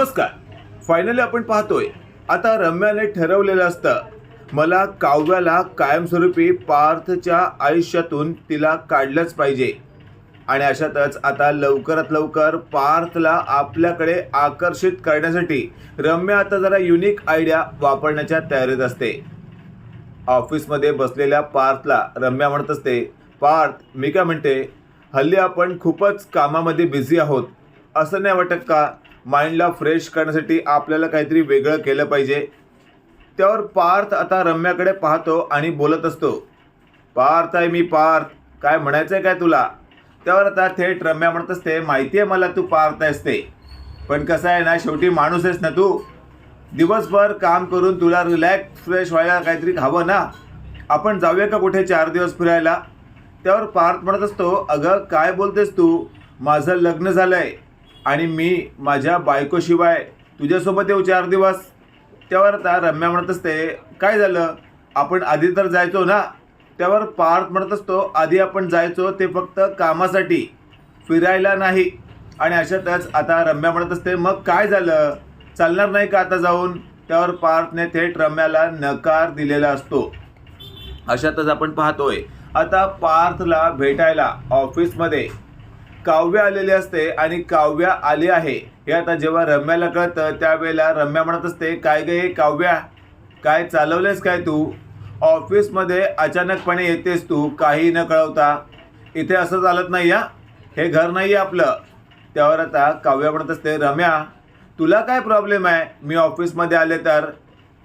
नमस्कार. फायनली आपण पाहतोय. आता रम्याने ठरवलेलं असतं. मला काव्याला कायमस्वरूपी पार्थच्या आयुष्यातून तिला काढलंच पाहिजे. आणि अशातच आता लवकरात लवकर पार्थला आपल्याकडे आकर्षित करण्यासाठी रम्या आता जरा युनिक आयडिया वापरण्याच्या तयारीत असते. ऑफिसमध्ये बसलेल्या पार्थला रम्या म्हणत असते पार्थ मी काय म्हणते? हल्ली आपण खूपच कामामध्ये बिझी आहोत. असं नाही वाटत का? माइंडला फ्रेश करण्यासाठी आपल्याला काहीतरी वेगळं केलं पाहिजे. त्यावर पार्थ आता रम्याकडे पाहतो आणि बोलत असतो. पार्थ आहे मी पार्थ. काय म्हणायचं आहे काय तुला? त्यावर आता थेट रम्या म्हणत असते माहिती आहे मला तू पार्थ आहेस ते. पण कसं आहे ना शेवटी माणूस आहेस ना तू. दिवसभर काम करून तुला रिलॅक्स फ्रेश व्हायला काहीतरी हवं ना. आपण जाऊया का कुठे चार दिवस फिरायला? त्यावर पार्थ म्हणत असतो अगं काय बोलतेस तू? माझं लग्न झालं आहे आणि मी माझ्या बायकोशिवाय तुझ्यासोबत येऊ चार दिवस. त्यावर आता रम्या म्हणत असते काय झालं? आपण आधी तर जायचो ना? त्यावर पार्थ म्हणत असतो आधी आपण जायचो ते फक्त कामासाठी. फिरायला नाही. आणि अशातच आता रम्या म्हणत असते मग काय झालं? चालणार नाही का आता जाऊन? त्यावर पार्थने थेट रम्याला नकार दिलेला असतो. अशातच आपण पाहतोय आता पार्थला भेटायला ऑफिसमध्ये काव्य आलेले असते आणि काव्य आले आहे. हे आता जेव्हा रम्याला कळतं त्यावेळेला रम्या म्हणत असते काय गे काव्या? काय चालवलेस काय तू? ऑफिसमध्ये अचानकपणे येतेस तू काही न कळवता. इथे असं चालत नाही या हे घर नाही आहे आपलं. त्यावर आता काव्य म्हणत असते रम्या तुला काय प्रॉब्लेम आहे? मी ऑफिसमध्ये आले तर?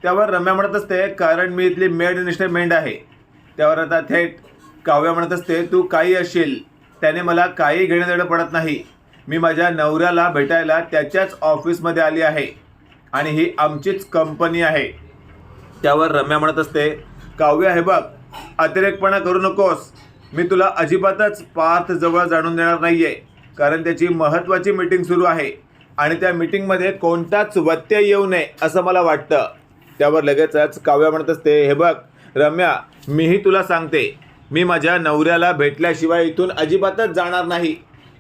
त्यावर रम्या म्हणत असते कारण मी इथली मेड मेंड आहे. त्यावर आता थेट काव्य म्हणत असते तू काही असशील त्याने मला काही घेणं देणं पडत नाही. मी माझ्या नवऱ्याला भेटायला त्याच्याच ऑफिसमध्ये आली आहे आणि ही आमचीच कंपनी आहे. त्यावर रम्या म्हणत असते काव्य हे बघ अतिरेकपणा करू नकोस. मी तुला अजिबातच पार्थ जवळ जाणून देणार नाही आहे कारण त्याची महत्त्वाची मीटिंग सुरू आहे आणि त्या मीटिंगमध्ये कोणताच व्यत्यय येऊ नये असं मला वाटतं. त्यावर लगेचच काव्या म्हणत असते हे बघ रम्या मीही तुला सांगते. मी माझ्या नवऱ्याला भेटल्याशिवाय इथून अजिबातच जाणार नाही.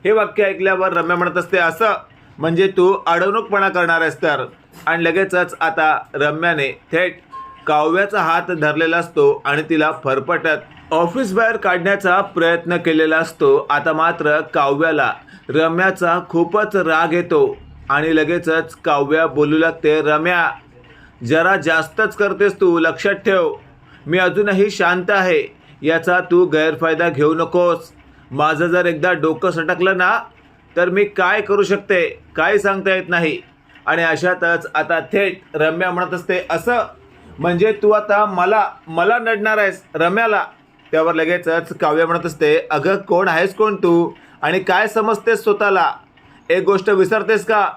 हे वाक्य ऐकल्यावर रम्या म्हणत असते असं म्हणजे तू अडवणूकपणा करणार आहेस तर. आणि लगेचच आता रम्याने थेट काव्याचा हात धरलेला असतो आणि तिला फरफटत ऑफिस बाहेर काढण्याचा प्रयत्न केलेला असतो. आता मात्र काव्याला रम्याचा खूपच राग येतो आणि लगेचच काव्या बोलू लागते रम्या जरा जास्तच करतेस तू लक्षात ठेव. मी अजूनही शांत आहे. याचा तू गैरफायदा घेऊ नकोस. माझं जर एकदा डोकं सटकलं ना तर मी काय करू शकते? काय सांगता येत नाही. आणि अशातच आता थेट रम्या म्हणत असते असं? म्हणजे तू आता मला मला नडणार आहेस रम्याला? त्यावर लगेचच काव्य म्हणत असते अगं कोण आहेस कोण तू? आणि काय समजतेस स्वतःला? एक गोष्ट विसरतेस का?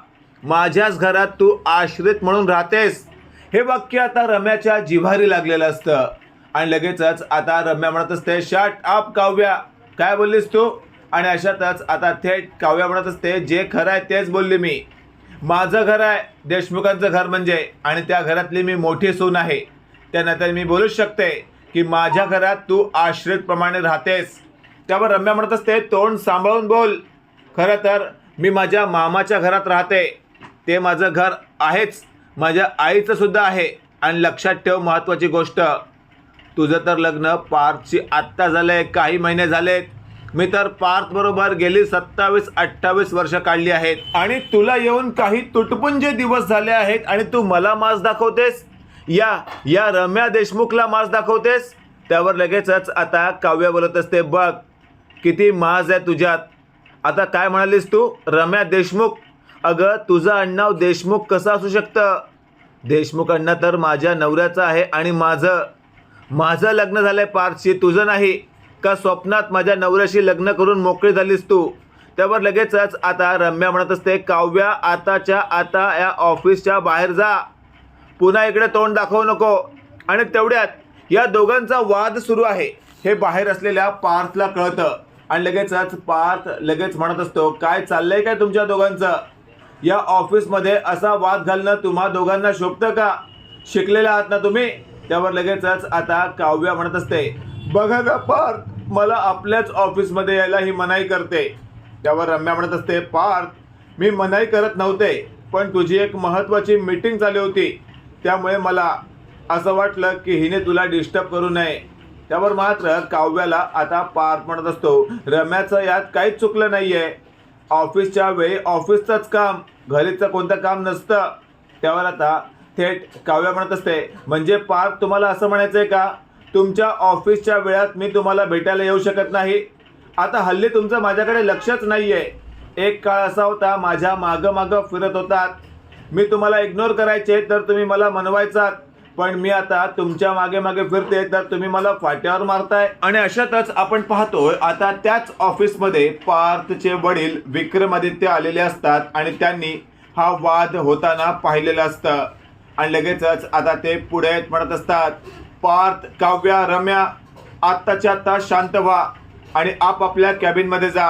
माझ्याच घरात तू आश्रित म्हणून राहतेस. हे वाक्य आता रम्याच्या जिव्हारी लागलेलं असतं. आणि लगेचच आता रम्या म्हणत असते शट अप काव्या. काय बोललीस तू? आणि अशातच आता थेट काव्या म्हणत असते जे खरं आहे तेच बोलले मी. माझं घर आहे देशमुखांचं घर म्हणजे आणि त्या घरातली मी मोठी सून आहे. त्यानंतर मी बोलूच शकते की माझ्या घरात तू आश्रितप्रमाणे राहतेस. त्यावर रम्या म्हणत असते तोंड सांभाळून बोल. खरं तर मी माझ्या मामाच्या घरात राहते. ते माझं घर आहेच. माझ्या आईचं सुद्धा आहे. आणि लक्षात ठेव महत्त्वाची गोष्ट. तुझं तर लग्न पार्थशी आत्ता झालं आहे काही महिने झालेत. मी तर पार्थ बरोबर गेली सत्तावीस अठ्ठावीस वर्ष काढली आहेत. आणि तुला येऊन काही तुटपुंजे दिवस झाले आहेत आणि तू मला मास दाखवतेस? या या रम्या देशमुखला मास दाखवतेस? त्यावर लगेचच आता काव्य बोलत असते बघ किती माज आहे तुझ्यात. आता काय म्हणालीस तू? रम्या देशमुख? अगं तुझं आडनाव देशमुख कसं असू शकतं? देशमुख अण्णा तर माझ्या नवऱ्याचं आहे आणि माझं. माझं लग्न झालंय पार्थशी तुझं नाही. का स्वप्नात माझ्या नवऱ्याशी लग्न करून मोकळी झालीस तू? त्यावर लगेचच आता रम्या म्हणत असते काव्या आताच्या आता या ऑफिसच्या बाहेर जा. पुन्हा इकडे तोंड दाखवू नको. आणि तेवढ्यात या दोघांचा वाद सुरू आहे. हे बाहेर असलेल्या पार्थला कळतं. आणि लगेचच पार्थ लगेच म्हणत असतो काय चाललंय काय तुमच्या दोघांचं? या ऑफिसमध्ये असा वाद घालणं तुम्हा दोघांना शोभतं का? शिकलेला आहात ना तुम्ही? त्यावर लगेचच आता काव्या म्हणत असते बघा ना पार्थ मला आपल्याच ऑफिसमध्ये यायला ही मनाई करते. त्यावर रम्या म्हणत असते पार्थ मी मनाई करत नव्हते पण तुझी एक महत्त्वाची मीटिंग झाली होती. त्यामुळे मला असं वाटलं की हिने तुला डिस्टर्ब करू नये. त्यावर मात्र काव्याला आता पार म्हणत असतो रम्याचं यात काहीच चुकलं नाही आहे ऑफिसच्या वेळी ऑफिसचंच काम घरीचं कोणतं काम नसतं. त्यावर आता थेट काव्या म्हणत असते म्हणजे पार्थ तुम्हाला असं म्हणायचं आहे का? तुमच्या ऑफिसच्या वेळात मी तुम्हाला भेटायला येऊ शकत नाही. आता हल्ली तुमचं माझ्याकडे लक्षच नाही आहे एक काळ असा होता माझ्या मागं मागं फिरत होतात. मी तुम्हाला इग्नोर करायचे तर तुम्ही मला मनवायचात. पण मी आता तुमच्या मागे मागे फिरते तर तुम्ही मला फाट्यावर मारताय. आणि अशातच आपण पाहतोय आता त्याच ऑफिसमध्ये पार्थचे वडील विक्रमादित्य आलेले असतात आणि त्यांनी हा वाद होताना पाहिलेलं असतं. आणि लगेचच आता ते पुढे येत म्हणत असतात पार्थ काव्या रम्या आत्ताच्या आत्ता शांत व्हा आणि आपापल्या कॅबिनमध्ये जा.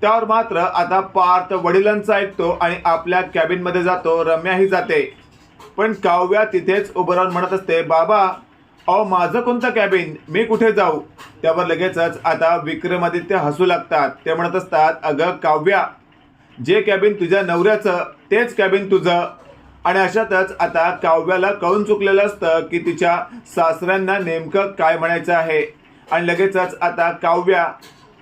त्यावर मात्र आता पार्थ वडिलांचा ऐकतो आणि आपल्या कॅबिनमध्ये जातो रम्याही जाते. पण काव्या तिथेच उभं राहून म्हणत असते बाबा अहो माझं कोणतं कॅबिन मी कुठे जाऊ? त्यावर लगेचच आता विक्रमादित्य हसू लागतात. ते म्हणत असतात अगं काव्या जे कॅबिन तुझ्या नवऱ्याचं तेच कॅबिन तुझं. आणि अशातच आता काव्याला कळून चुकलेलं असतं की तिच्या सासऱ्यांना नेमकं काय म्हणायचं आहे. आणि लगेचच आता काव्या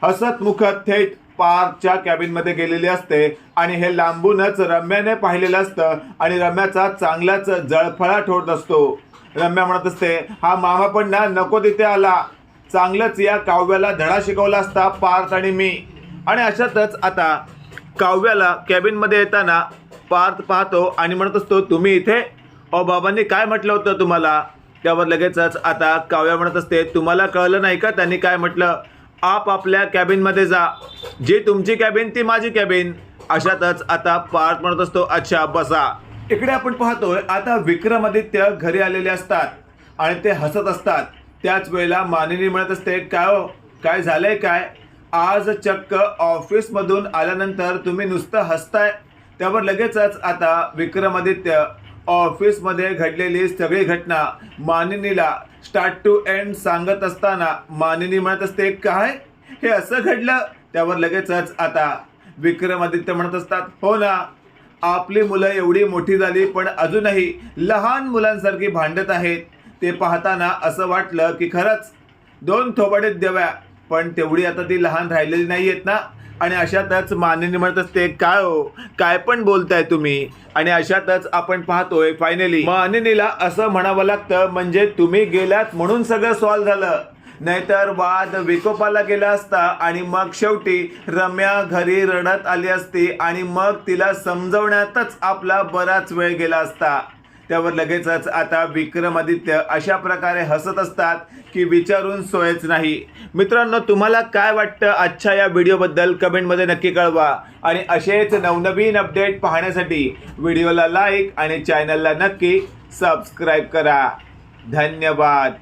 हसत मुखत थेट पार्कच्या कॅबिनमध्ये गेलेली असते. आणि हे लांबूनच रम्याने पाहिलेलं असतं आणि रम्याचा चांगलाच जळफळा ठोडत असतो. रम्या म्हणत असते हा मामा पण ना नको तिथे आला. चांगलंच या काव्याला धडा शिकवला असता पार्थ आणि मी. आणि अशातच आता काव्याला कॅबिनमध्ये येताना पार्थ पाहतो आणि म्हणत असतो तुम्ही इथे? अहो बाबांनी काय म्हटलं होतं तुम्हाला? त्यावर लगेचच आता काव्या म्हणत असते तुम्हाला कळलं नाही का? त्यांनी काय म्हटलं? आप आपल्या कॅबिनमध्ये जा. जी तुमची कॅबिन ती माझी कॅबिन अशातच आता पार्थ म्हणत असतो अच्छा बसा. इकडे आपण पाहतोय आता विक्रमादित्य घरी आलेले असतात आणि ते हसत असतात. त्याच वेळेला मानिनी म्हणत असते काय हो? काय झालंय काय? आज चक्क ऑफिसमधून आल्यानंतर तुम्ही नुसतं हसताय. त्यावर लगेचच आता विक्रमादित्य ऑफिसमध्ये घडलेली सगळी घटना मानिनीला स्टार्ट टू एंड सांगत असताना मानिनी म्हणत असते काय? हे असं घडलं? त्यावर लगेचच आता विक्रमादित्य म्हणत असतात हो ना आपली मुलं एवढी मोठी झाली पण अजूनही लहान मुलांसारखी भांडत आहेत. ते पाहताना असं वाटलं की खरंच दोन थोबाडीत देव्या पण तेवढी आता ती लहान राहिलेली नाही आहेत ना. आणि अशातच मानिनी म्हणत असते काय हो? काय पण बोलताय तुम्ही. आणि अशातच आपण पाहतोय फायनली मानिनीला असं म्हणावं लागतं म्हणजे तुम्ही गेलात म्हणून सगळं सॉल्व्ह झालं. नाहीतर वाद विकोपाला गेला असता आणि मग शेवटी रम्या घरी रडत आली असती आणि मग तिला समजवण्यातच आपला बराच वेळ गेला असता. त्यावर लगेचच आता विक्रमादित्य अशा प्रकारे हसत असतात की विचारून सोयच नाही. मित्रांनो तुम्हाला काय वाटतं आजच्या या व्हिडिओबद्दल कमेंटमध्ये नक्की कळवा. आणि असेच नवनवीन अपडेट पाहण्यासाठी व्हिडिओला लाईक आणि चॅनलला नक्की सबस्क्राईब करा. धन्यवाद.